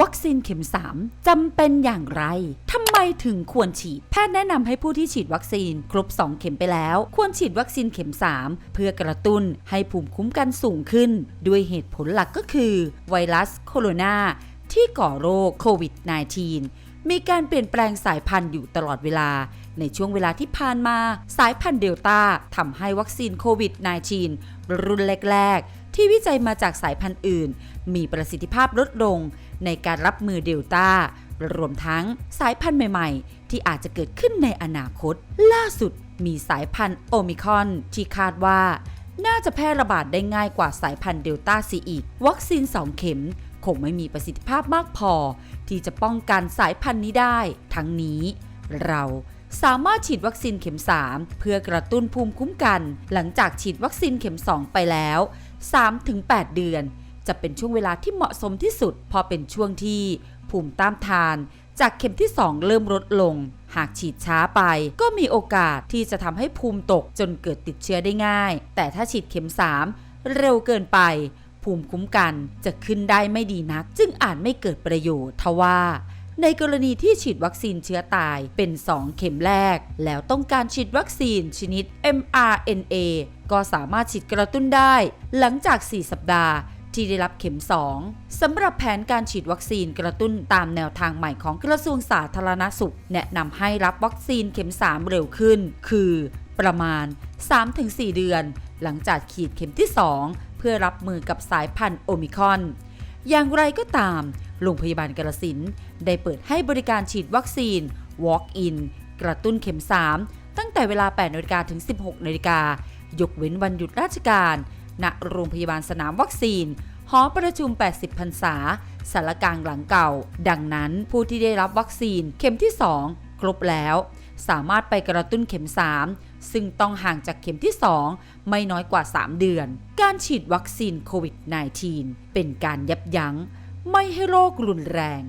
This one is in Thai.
วัคซีนเข็ม 3จำเป็นอย่างไรทำไมถึงควรฉีด แพทย์แนะนำให้ผู้ที่ฉีดวัคซีน ครบ 2 เข็มไปแล้ว ควรฉีดวัคซีนเข็ม 3 เพื่อกระตุ้นให้ภูมิคุ้มกันสูงขึ้น ด้วยเหตุผลหลักก็คือ ไวรัสโคโรนาที่ก่อโรคโควิด -19 มีการเปลี่ยนแปลงสายพันธุ์อยู่ตลอดเวลา ในช่วงเวลาที่ผ่านมา สายพันธุ์เดลต้าทำให้วัคซีนโควิด -19 รุ่นแรก ๆ ที่วิจัยมาจากสายพันธุ์อื่น มีประสิทธิภาพลดลง ในการรับมือเดลต้ารวมทั้งสายพันธุ์ใหม่ๆ ที่อาจจะเกิดขึ้นในอนาคต ล่าสุดมีสายพันธุ์โอมิคอนที่คาดว่า น่าจะแพร่ระบาดได้ง่ายกว่าสายพันธุ์เดลต้าซีอีก วัคซีน 2 เข็ม คงไม่มีประสิทธิภาพมากพอ ที่จะป้องกันสายพันธุ์นี้ได้ ทั้งนี้ เราสามารถฉีดวัคซีนเข็ม 3 เพื่อกระตุ้นภูมิคุ้มกัน หลังจากฉีดวัคซีนเข็ม 2 ไปแล้ว 3-8 เดือน จะเป็นช่วงเวลาที่เหมาะสมที่สุดพราะเป็นช่วงที่ภูมิต้านทาน จากเข็มที่ 2 เริ่มลดลง หากฉีดช้าไป ก็มีโอกาสที่จะทำให้ภูมิตกจนเกิดติดเชื้อได้ง่าย แต่ถ้าฉีดเข็ม 3 เร็วเกินไป ภูมิคุ้มกันจะขึ้นได้ไม่ดีนัก จึงอาจไม่เกิดประโยชน์ทว่าในกรณีที่ฉีดวัคซีนเชื้อตายเป็น 2 เข็มแรก แล้วต้องการฉีดวัคซีนชนิด mRNA ก็สามารถฉีดกระตุ้นได้ หลังจาก 4 สัปดาห์ ที่ได้รับเข็ม 2สำหรับแผนการฉีดวัคซีนกระตุ้นตามแนวทางใหม่ของกระทรวงสาธารณสุข แนะนำให้รับวัคซีนเข็ม 3 เร็วขึ้น คือประมาณ 3-4 เดือน หลังจากขีดเข็มที่ 2 เพื่อรับมือกับสายพันธุ์โอมิคอน อย่างไรก็ตาม โรงพยาบาลกระสินได้เปิดให้บริการฉีดวัคซีน Walk-in กระตุ้นเข็ม 3 ตั้งแต่เวลา8นาฬิกาถึง 16นาฬิกายกเว้นวันหยุดราชการ ณโรงพยาบาลสนามวัคซีน หอประชุม 80 พรรษาสารกลางหลังเก่า ดังนั้นผู้ที่ได้รับวัคซีนเข็มที่ 2 ครบแล้ว สามารถไปกระตุ้นเข็ม 3 ซึ่งต้องห่างจากเข็มที่ 2 ไม่น้อยกว่า 3 เดือน การฉีดวัคซีนโควิด -19 เป็นการยับยั้ง ไม่ให้โรครุนแรง